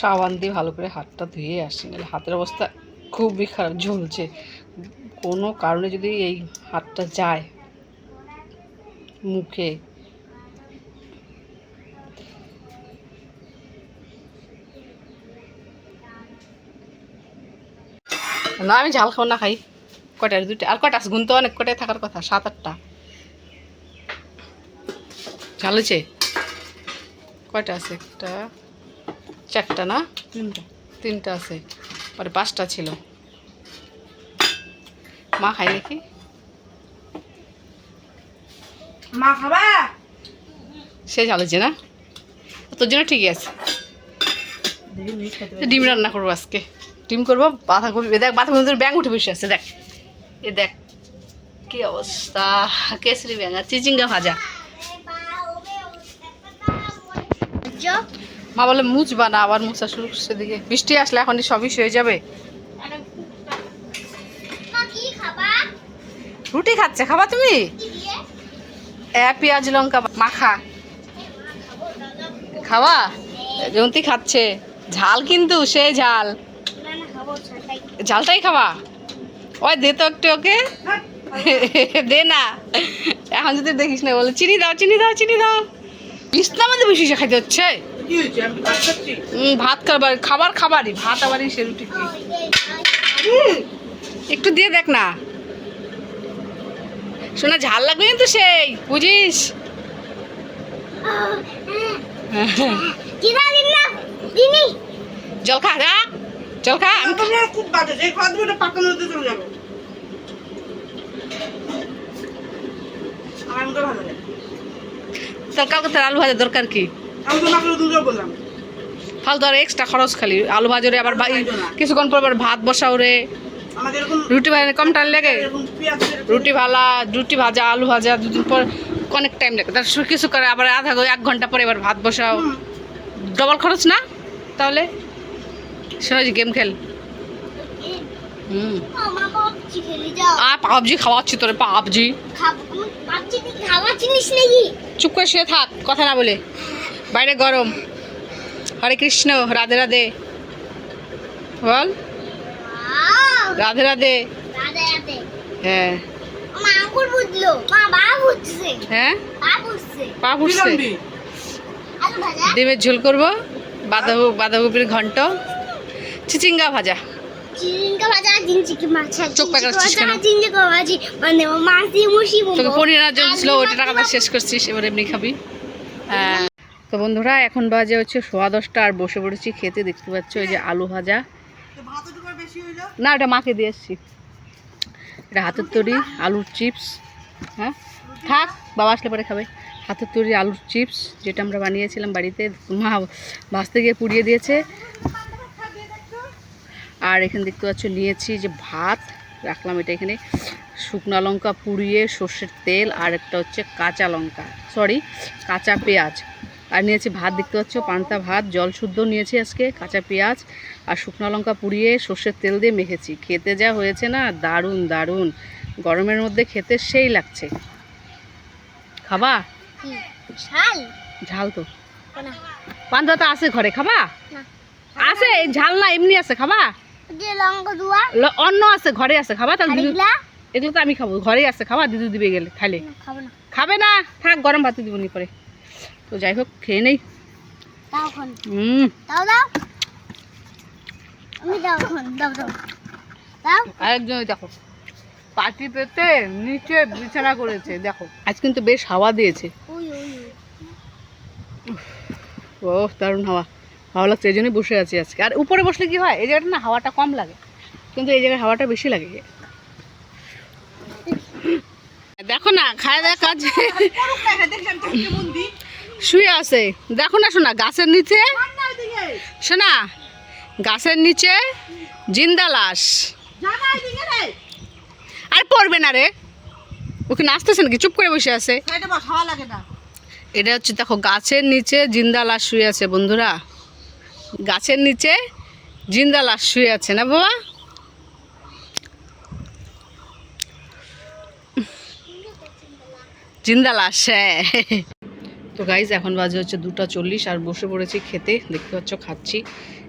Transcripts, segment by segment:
সাবান দিয়ে ভালো করে হাতটা ধুয়ে আসি, নাহলে হাতের অবস্থা খুবই খারাপ, ঝুলছে। কোনো কারণে যদি এই হাতটা যায় মুখে। না, আমি ঝাল খাব, না খাই। কটার দুটো আর কটা গুনতে অনেক কটায় থাকার কথা? সাত, আটটা। ঝাল হয়েছে? কয়টা আছে? একটা চারটা না? তিনটা। তিনটা আছে। পরে পাঁচটা ছিল। মা খাই নাকি? মা খাবা? সে ঝাল হয়েছে না? তোর জন্য ঠিকই আছে। ডিম রান্না করব আজকে। ডিম করব বাঁধাকপি দেখ বাঁধাকপি তোর ব্যাং উঠে বসে আছে দেখ। এ দেখ কি অবস্থা। কেসরি ব্যাং আর চিচিঙ্গা ভাজা। মা বলে মুছবা না আবার মুছা শুরু করছে দিকে বৃষ্টি আসলে এখন সবই হয়ে যাবে। রুটি খাচ্ছে খাবা তুমি? পেঁয়াজ লঙ্কা মাখা। খাওয়া? জয়ন্তী খাচ্ছে। ঝাল কিন্তু সে ঝাল। ঝালটাই। খাওয়া ওই দে তো একটু ওকে। দে না। এখন যদি দেখিস না বলে চিনি দাও চিনি দাও চিনি দাও। মধ্যে বেশি খাইতে হচ্ছে। ভাত খাবার খাবার খাবারই ভাত আবারই সে রুটি একটু দিয়ে দেখ না। শোনা ঝাল লাগবে কিন্তু সেই বুঝিস? জল খা যা জল খা খুব বাজে যে খাওয়া দেবে ওটা চলে যাবে। আমার মতো ভালো লাগে। তোর কালকে তোর আলু ভাজার দরকার কি? আমি তো ফালতু আর এক্সট্রা খরচ খালি আলু ভাজরে আবার কিছুক্ষণ পর আবার ভাত বসাও রে। রুটি ভাজা কম টাইম লাগে? রুটি ভালা রুটি ভাজা আলু ভাজা দুদিন পর অনেক টাইম লাগে। তার সু- কিছু করে আবার আধা ঘ- এক ঘণ্টা পরে এবার ভাত বসাও। ডবল খরচ না? তাহলে? শোনাজি গেম খেল। হুম। আ পাবজি খাওয়াচ্ছি তোরে পাবজি। চুপ করে শুয়ে থাক কথা না বলে। বাইরে গরম। হরে কৃষ্ণ রাধে রাধে। বল। রাধে রাধে। হ্যাঁ। হ্যাঁ? পা ফুটছে ডিমের ঝোল করব। বাঁধাকপি বাঁধাকপির ঘন্ট। চিচিঙ্গা ভাজা। ভাজি মানে তোকে পনির জন্য ছিল ওইটা টাকাটা শেষ করছিস এবার এমনি খাবি। হ্যাঁ। তো বন্ধুরা, এখন বাজে হচ্ছে সোয়া দশটা আর বসে পড়েছি খেতে। দেখতে পাচ্ছ ওই যে আলু ভাজা। না, এটা মাকে দিয়ে এসছি। এটা হাতের তৈরি আলুর চিপস। হ্যাঁ? থাক, বাবা আসলে পরে খাবে। হাতের তৈরি আলুর চিপস, যেটা আমরা বানিয়েছিলাম বাড়িতে, মা ভাজতে গিয়ে পুড়িয়ে দিয়েছে। আর এখানে দেখতে পাচ্ছ, নিয়েছি যে ভাত, রাখলাম এটা এখানে। শুকনো লঙ্কা পুড়িয়ে সর্ষের তেল, আর একটা হচ্ছে কাঁচা লঙ্কা। সরি কাঁচা পেঁয়াজ। আর নিয়েছি ভাত দেখতে পাচ্ছ পান্তা ভাত জল শুদ্ধ নিয়েছি আজকে কাঁচা পেঁয়াজ আর শুকনো লঙ্কা পুড়িয়ে সর্ষের তেল দিয়ে মেখেছি। খেতে যা হয়েছে না দারুণ দারুণ। গরমের মধ্যে খেতে সেই লাগছে। খাবা? শাল ঝাল তো। পান্তা তো আছে ঘরে খাবা? আছে ঝাল না এমনি আছে খাবা? অন্য আছে ঘরে আছে খাবা? তাহলে এগুলো? তো আমি খাব ঘরে আছে খাবা? দিদু দিবে গেলে খাইলে না, খাব না। খাবে না? থাক গরম ভাত দিব নি পরে। তো যাই হোক খেয়ে নেই। হুম। দাও দাও। আমি দাও এখন দাও দাও। দাও। আরেকজন ওই দেখো পাটি পেতে নিচে বিছানা করেছে দেখো। আজ কিন্তু বেশ হাওয়া দিয়েছে। ওই ওই ওই। ও দারুণ হাওয়া। হাওয়া লাগছে এই জন্যই বসে আছি আজকে। আর উপরে বসলে কি হয়? এই জায়গাটা না হাওয়াটা কম লাগে। কিন্তু এই জায়গায় হাওয়াটা বেশি লাগে। দেখো না খায় দেখ শুয়ে আছে। দেখো না শোনা গাছের নিচে? শোনা গাছের নিচে জিন্দা লাশ। আর পড়বে না রে। ওকে নাচতেছে নাকি? চুপ করে বসে আছে। এটা হচ্ছে, দেখো, গাছের নিচে জিন্দা লাশ শুয়ে আছে, বন্ধুরা। গাছের নিচে জিন্দা লাশ শুয়ে আছে, না বাবা? জিন্দা লাশ হ্যাঁ। তো গাইজ এখন বাজে হচ্ছে দুটা চল্লিশ আর বসে পড়েছি খেতে। দেখতে পাচ্ছ, খাচ্ছি।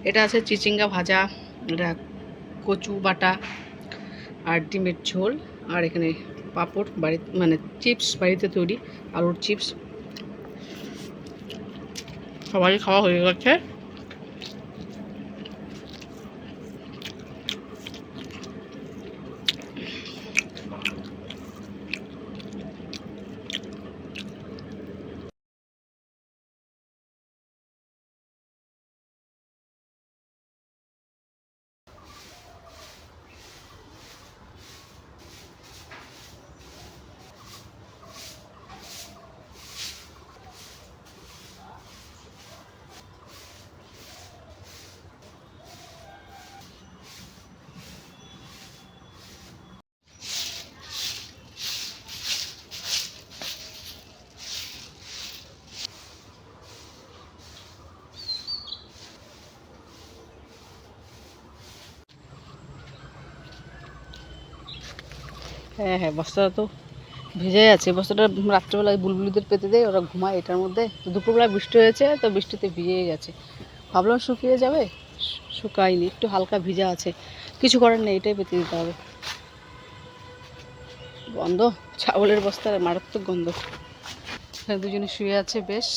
এটা আছে চিচিঙ্গা ভাজা, এটা কচু বাটা আর ডিমের ঝোল আর এখানে পাঁপড় বাড়ি মানে চিপস বাড়িতে তৈরি, আলুর চিপস। সবাই খাওয়া হয়ে গেছে। হ্যাঁ হ্যাঁ বস্তাটা তো ভেজে আছে। বস্তাটা রাত্রেবেলায় বুলবুলিদের পেতে দেয়, ওরা ঘুমায় এটার মধ্যে। তো দুপুরবেলায় বৃষ্টি হয়েছে, তো বৃষ্টিতে ভিজে গেছে। ভাবলাম শুকিয়ে যাবে, শুকায়নি, একটু হালকা ভিজা আছে। কিছু করার নেই, এটাই পেতে দিতে হবে। গন্ধ চাউলের বস্তার মারাত্মক গন্ধ। দুজনে শুয়ে আছে, বেশ।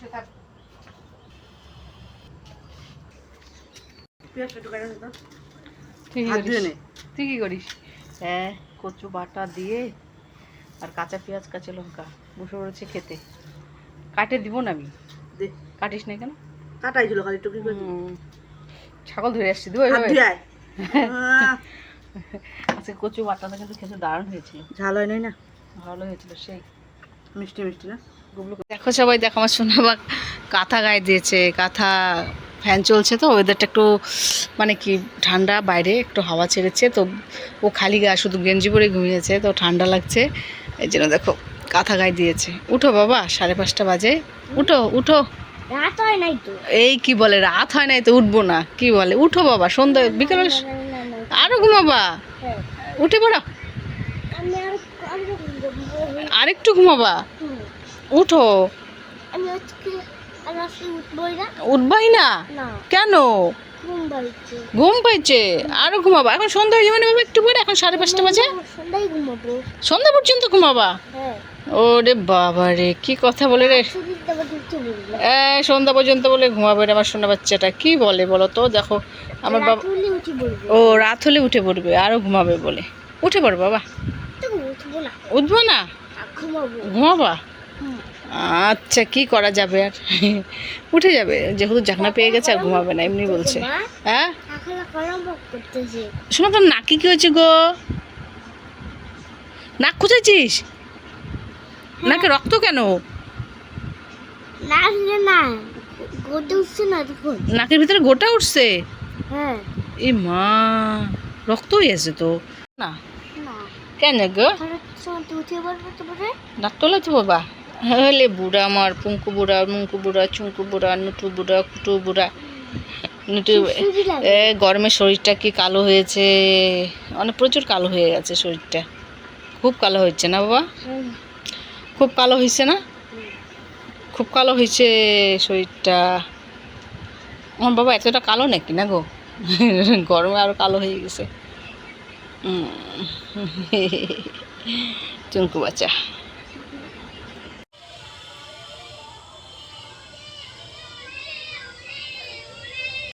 শুয়ে থাক। পেঁয়াজটা একটু কেটে দে তো। তুই কি করিস? হ্যাঁ কচু বাটা দিয়ে আর কাঁচা পেঁয়াজ কাঁচা লঙ্কা বসে পড়েছে খেতে। কাটে দিব না আমি। কাটিস না কেন? কাটাই ছিল খালি টুকি ছাগল ধরে আসছি। আহ, আজকে কচু বাটাটা কিন্তু খেতে দারুণ হয়েছিল ঝাল হয় নাই না? ভালো হয়েছিল সেই। মিষ্টি মিষ্টি না? দেখো সবাই দেখো আমার শোনা বা কাঁথা গায়ে দিয়েছে কাঁথা ফ্যান চলছে তো ওয়েদারটা একটু মানে কি ঠান্ডা বাইরে একটু হাওয়া ছেড়েছে তো ও খালি গা শুধু গেঞ্জি পরে ঘুমিয়েছে তো ঠান্ডা লাগছে। এই জন্য দেখো কাঁথা গায়ে দিয়েছে। উঠো বাবা সাড়ে পাঁচটা বাজে। উঠো উঠো। রাত হয় নাই তো? এই কি বলে রাত হয় নাই তো উঠবো না কি বলে? উঠো বাবা সন্ধ্যা বিকেল। আরও ঘুমাবা। হ্যাঁ। উঠে পড়ো। আর আর ঘুমবো। আরেকটু ঘুমাবা। উঠো। আমি আজকে উঠবই না। কেন? ঘুম পাইছে। আরও ঘুমাবা। এখন সন্ধ্যা হয়ে যাবে বাবা একটু পরে? এখন সাড়ে পাঁচটা বাজে? সন্ধ্যা পর্যন্ত ঘুমাবা? হ্যাঁ। ওরে বাবা রে কি কথা বলে রে। এ সন্ধ্যা পর্যন্ত বলে ঘুমাবে রে আমার সোনা বাচ্চাটা। কি বলে বলো তো? দেখো আমার বাবা ও রাত হলে উঠে পড়বে আরও ঘুমাবে বলে। উঠে পড়ো বাবা। উঠবো না। ঘুমাবো। আচ্ছা কি করা যাবে আর? উঠে যাবে যেহেতু জাকনা পেয়ে গেছে আর ঘুমাবে না এমনি বলছে। হ্যাঁ? শোনো তোর নাকি কি হয়েছে গো? নাক খুঁজেছিস? নাকে রক্ত কেন? নাকের ভিতরে গোটা উঠছে? হ্যাঁ। এ মা রক্ত হয়েছে তো। না। কেন গো? তোলা তো বাবা হলে বুড়া আমার পুঙ্কু বুড়া মুঙ্কু বুড়া চুঙ্কু বুড়া নুটু বুড়া কুটু বুড়া। নুটু এ গরমে শরীরটা কি কালো হয়েছে? অনেক প্রচুর কালো হয়ে গেছে শরীরটা। খুব কালো হয়েছে না বাবা। খুব কালো হয়েছে না? খুব কালো হয়েছে শরীরটা। আমার বাবা এতটা কালো নাকি না গো? গরমে আরও কালো হয়ে গেছে। চুঙ্কু বাচ্চা।